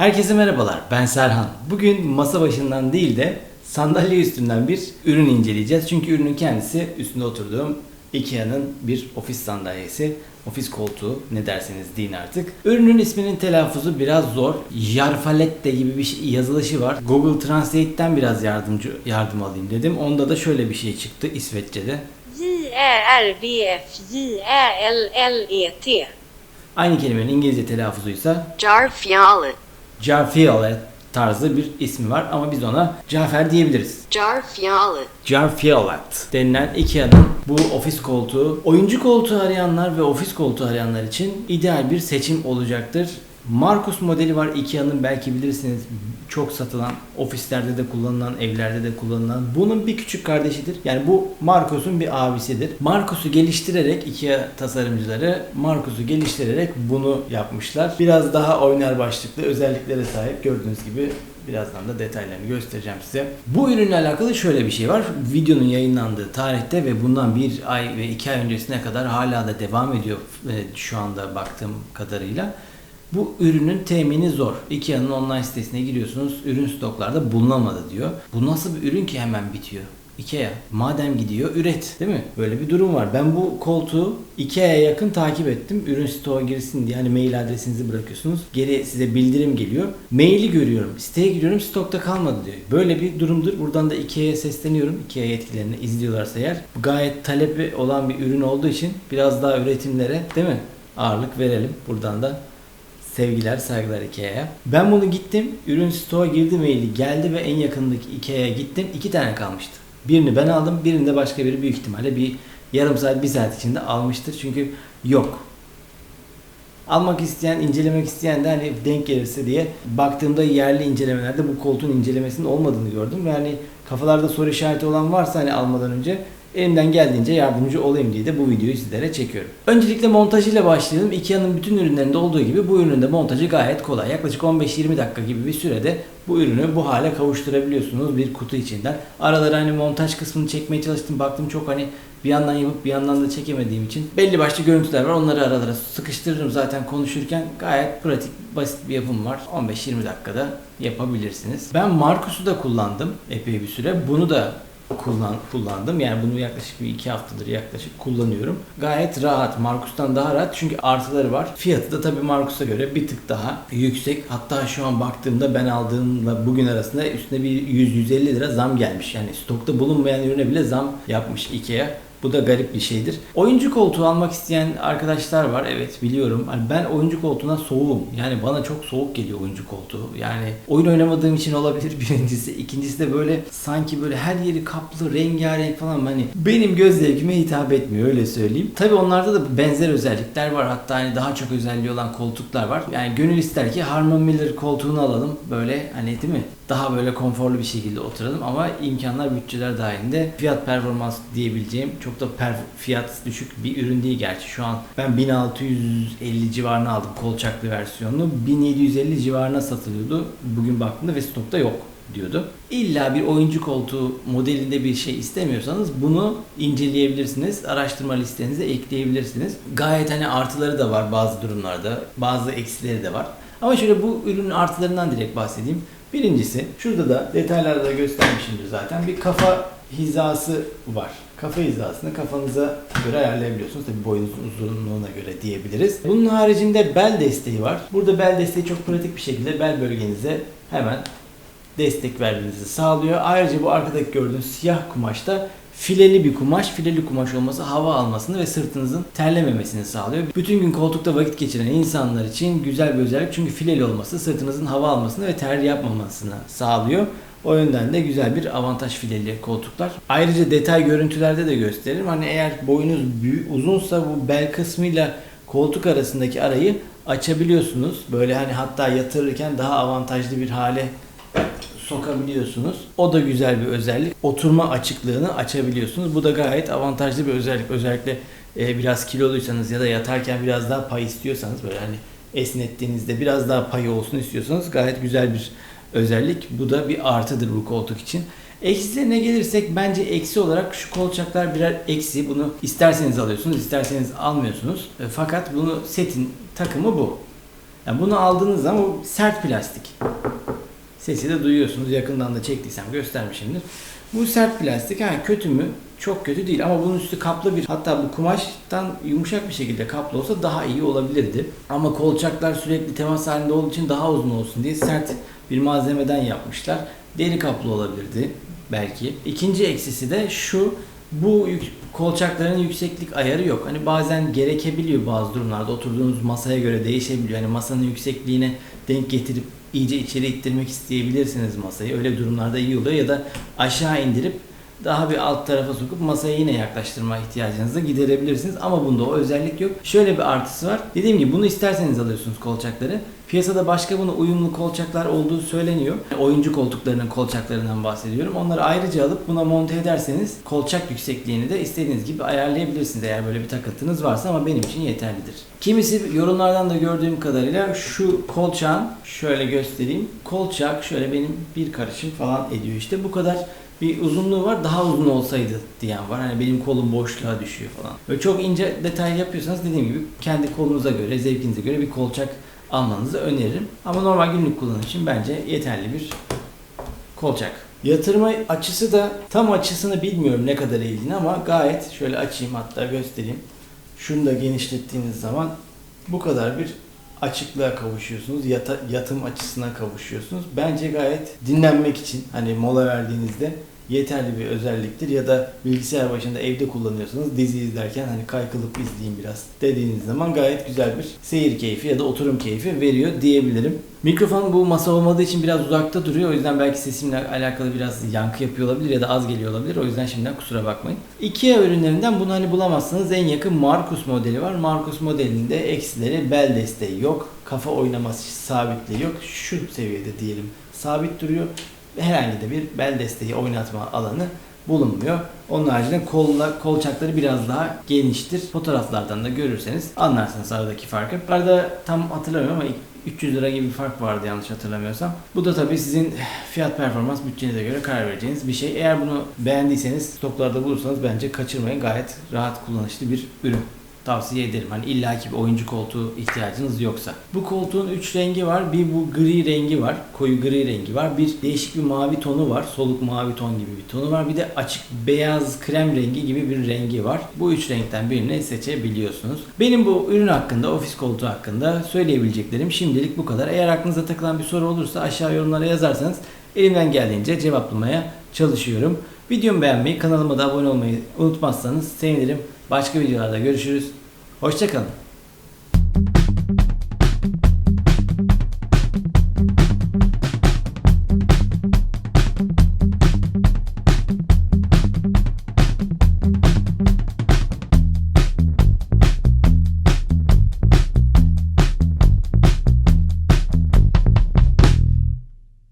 Herkese merhabalar, ben Serhan. Bugün masa başından değil de sandalye üstünden bir ürün inceleyeceğiz. Çünkü ürünün kendisi üstünde oturduğum Ikea'nın bir ofis sandalyesi, ofis koltuğu ne derseniz deyin artık. Ürünün isminin telaffuzu biraz zor. Jarfalette gibi bir şey, yazılışı var. Google Translate'ten biraz yardımcı yardım alayım dedim. Onda da şöyle bir şey çıktı İsveççe'de. J-Ä-R-V-F-J-Ä-L-L-E-T. Aynı kelimenin İngilizce telaffuzuysa Jarfjalle. Jarfialet tarzı bir ismi var ama biz ona Cafer diyebiliriz. Jarfjalle. Jarfialet denilen Ikea'nın bu ofis koltuğu oyuncu koltuğu arayanlar ve ofis koltuğu arayanlar için ideal bir seçim olacaktır. Marcus modeli var Ikea'nın belki bilirsiniz çok satılan ofislerde de kullanılan evlerde de kullanılan bunun bir küçük kardeşidir. Yani bu Marcus'un bir abisidir. Marcus'u geliştirerek Ikea tasarımcıları Marcus'u geliştirerek bunu yapmışlar. Biraz daha oynar başlıklı özelliklere sahip gördüğünüz gibi Birazdan da detaylarını göstereceğim size. Bu ürünle alakalı şöyle bir şey var. Videonun yayınlandığı tarihte ve bundan bir ay ve iki ay öncesine kadar hala da devam ediyor e, şu anda baktığım kadarıyla. Bu ürünün temini zor. Ikea'nın online sitesine giriyorsunuz. Ürün stoklarda bulunamadı diyor. Bu nasıl bir ürün ki hemen bitiyor? Ikea. Madem gidiyor üret. Değil mi? Böyle bir durum var. Ben bu koltuğu Ikea'ya yakın takip ettim. Ürün stoğa girsin diye hani mail adresinizi bırakıyorsunuz. Geri size bildirim geliyor. Maili görüyorum. Siteye giriyorum stokta kalmadı diyor. Böyle bir durumdur. Buradan da Ikea'ya sesleniyorum. Ikea yetkililerini izliyorlarsa eğer. Gayet talebi olan bir ürün olduğu için biraz daha üretimlere değil mi? Ağırlık verelim. Buradan da Sevgiler, saygılar Ikea'ya. Ben bunu gittim, ürün stoğa girdi maili geldi ve en yakındaki Ikea'ya gittim. iki tane kalmıştı. Birini ben aldım, birini de başka biri büyük ihtimalle bir yarım saat, bir saat içinde almıştır. Çünkü yok. Almak isteyen, incelemek isteyen de hani denk gelirse diye baktığımda yerli incelemelerde bu koltuğun incelemesinin olmadığını gördüm. Ve hani kafalarda soru işareti olan varsa hani almadan önce elimden geldiğince yardımcı olayım diye de bu videoyu sizlere çekiyorum. Öncelikle montajıyla başlayalım. Ikea'nın bütün ürünlerinde olduğu gibi bu ürünün de montajı gayet kolay. Yaklaşık 15-20 dakika gibi bir sürede bu ürünü bu hale kavuşturabiliyorsunuz bir kutu içinden. Aralara hani montaj kısmını çekmeye çalıştım. Baktım çok hani bir yandan yapıp bir yandan da çekemediğim için belli başlı görüntüler var. Onları aralara sıkıştırırım zaten konuşurken. Gayet pratik, basit bir yapım var. 15-20 dakikada yapabilirsiniz. Ben Marcus'u da kullandım epey bir süre. Bunu da kullan, kullandım. Yani bunu yaklaşık bir iki haftadır yaklaşık kullanıyorum. Gayet rahat. Markus'tan daha rahat çünkü artıları var. Fiyatı da tabii Markus'a göre bir tık daha yüksek. Hatta şu an baktığımda ben aldığımla bugün arasında üstüne bir 100-150 lira zam gelmiş. Yani stokta bulunmayan ürüne bile zam yapmış Ikea. Bu da garip bir şeydir. Oyuncu koltuğu almak isteyen arkadaşlar var. Evet biliyorum. Hani ben oyuncu koltuğuna soğuğum. Yani bana çok soğuk geliyor oyuncu koltuğu. Yani oyun oynamadığım için olabilir birincisi. İkincisi de böyle sanki böyle her yeri kaplı, rengarenk falan. Hani benim göz zevkime hitap etmiyor öyle söyleyeyim. Tabi onlarda da benzer özellikler var. Hatta hani daha çok özelliği olan koltuklar var. Yani gönül ister ki Harman Miller koltuğunu alalım. Böyle hani değil mi? Daha böyle konforlu bir şekilde oturalım ama imkanlar bütçeler dahilinde fiyat performans diyebileceğim çok da per fiyat düşük bir ürün değil gerçi şu an ben 1650 civarına aldım kolçaklı versiyonunu 1750 civarına satılıyordu bugün baktığımda ve stokta yok diyordu. İlla bir oyuncu koltuğu modelinde bir şey istemiyorsanız bunu inceleyebilirsiniz. Araştırma listenize ekleyebilirsiniz. Gayet hani artıları da var bazı durumlarda. Bazı eksileri de var. Ama şöyle bu ürünün artılarından direkt bahsedeyim. Birincisi şurada da detaylarda da göstermişimdir zaten bir kafa hizası var. Kafa hizasını kafanıza göre ayarlayabiliyorsunuz. Tabi boyunuzun uzunluğuna göre diyebiliriz. Bunun haricinde bel desteği var. Burada bel desteği çok pratik bir şekilde bel bölgenize hemen destek vermenizi sağlıyor. Ayrıca bu arkadaki gördüğünüz siyah kumaşta fileli bir kumaş. Fileli kumaş olması hava almasını ve sırtınızın terlememesini sağlıyor. Bütün gün koltukta vakit geçiren insanlar için güzel bir özellik. Çünkü fileli olması sırtınızın hava almasını ve ter yapmamasını sağlıyor. O yönden de güzel bir avantaj fileli koltuklar. Ayrıca detay görüntülerde de gösteririm. Hani eğer boyunuz büyük, uzunsa bu bel kısmıyla koltuk arasındaki arayı açabiliyorsunuz. Böyle hani hatta yatırırken daha avantajlı bir hale sokabiliyorsunuz. O da güzel bir özellik. Oturma açıklığını açabiliyorsunuz. Bu da gayet avantajlı bir özellik. Özellikle e, biraz kiloluysanız ya da yatarken biraz daha pay istiyorsanız böyle hani esnettiğinizde biraz daha payı olsun istiyorsanız gayet güzel bir özellik. Bu da bir artıdır bu koltuk için. Eksilerine gelirsek bence eksi olarak şu kolçaklar birer eksi. Bunu isterseniz alıyorsunuz, isterseniz almıyorsunuz. E, fakat bunu setin takımı bu. Yani bunu aldığınız zaman o sert plastik. Sesi de duyuyorsunuz. Yakından da çektiysem göstermişimdir. Bu sert plastik ha kötü mü? Çok kötü değil ama bunun üstü kaplı bir hatta bu kumaştan yumuşak bir şekilde kaplı olsa daha iyi olabilirdi. Ama kolçaklar sürekli temas halinde olduğu için daha uzun olsun diye sert bir malzemeden yapmışlar. Deri kaplı olabilirdi belki. İkinci eksisi de şu bu yük- kolçakların yükseklik ayarı yok. Hani bazen gerekebiliyor bazı durumlarda oturduğunuz masaya göre değişebiliyor. Hani masanın yüksekliğine denk getirip iyice içeri ittirmek isteyebilirsiniz masayı. Öyle durumlarda iyi oluyor ya da aşağı indirip daha bir alt tarafa sokup masaya yine yaklaştırma ihtiyacınızı giderebilirsiniz. Ama bunda o özellik yok. Şöyle bir artısı var. Dediğim gibi bunu isterseniz alıyorsunuz kolçakları. Piyasada başka buna uyumlu kolçaklar olduğu söyleniyor. Oyuncu koltuklarının kolçaklarından bahsediyorum. Onları ayrıca alıp buna monte ederseniz kolçak yüksekliğini de istediğiniz gibi ayarlayabilirsiniz eğer böyle bir takıntınız varsa ama benim için yeterlidir. Kimisi yorumlardan da gördüğüm kadarıyla şu kolçağın şöyle göstereyim. Kolçak şöyle benim bir karışım falan ediyor işte. Bu kadar bir uzunluğu var daha uzun olsaydı diyen var. Hani benim kolum boşluğa düşüyor falan. Böyle çok ince detay yapıyorsanız dediğim gibi kendi kolunuza göre, zevkinize göre bir kolçak almanızı öneririm. Ama normal günlük kullanım için bence yeterli bir kolçak. Yatırma açısı da tam açısını bilmiyorum ne kadar eğildiğini ama gayet şöyle açayım hatta göstereyim. Şunu da genişlettiğiniz zaman bu kadar bir açıklığa kavuşuyorsunuz. Yata, yatım açısına kavuşuyorsunuz. Bence gayet dinlenmek için hani mola verdiğinizde yeterli bir özelliktir ya da bilgisayar başında evde kullanıyorsanız dizi izlerken hani kaykılıp izleyeyim biraz dediğiniz zaman gayet güzel bir seyir keyfi ya da oturum keyfi veriyor diyebilirim. Mikrofon bu masa olmadığı için biraz uzakta duruyor. O yüzden belki sesimle alakalı biraz yankı yapıyor olabilir ya da az geliyor olabilir. O yüzden şimdiden kusura bakmayın. IKEA ürünlerinden bunu hani bulamazsanız en yakın Marcus modeli var. Marcus modelinde eksileri bel desteği yok. Kafa oynaması sabitliği yok. Şu seviyede diyelim sabit duruyor. Herhangi de bir bel desteği oynatma alanı bulunmuyor. Onun haricinde kolla, kolçakları biraz daha geniştir. Fotoğraflardan da görürseniz anlarsınız aradaki farkı. Arada tam hatırlamıyorum ama 300 lira gibi bir fark vardı yanlış hatırlamıyorsam. Bu da tabii sizin fiyat performans bütçenize göre karar vereceğiniz bir şey. Eğer bunu beğendiyseniz stoklarda bulursanız bence kaçırmayın. Gayet rahat kullanışlı bir ürün tavsiye ederim. Hani illaki bir oyuncu koltuğu ihtiyacınız yoksa. Bu koltuğun 3 rengi var. Bir bu gri rengi var. Koyu gri rengi var. Bir değişik bir mavi tonu var. Soluk mavi ton gibi bir tonu var. Bir de açık beyaz krem rengi gibi bir rengi var. Bu üç renkten birini seçebiliyorsunuz. Benim bu ürün hakkında, ofis koltuğu hakkında söyleyebileceklerim şimdilik bu kadar. Eğer aklınıza takılan bir soru olursa aşağı yorumlara yazarsanız elimden geldiğince cevaplamaya çalışıyorum. Videomu beğenmeyi, kanalıma da abone olmayı unutmazsanız sevinirim. Başka videolarda görüşürüz. Hoşçakalın.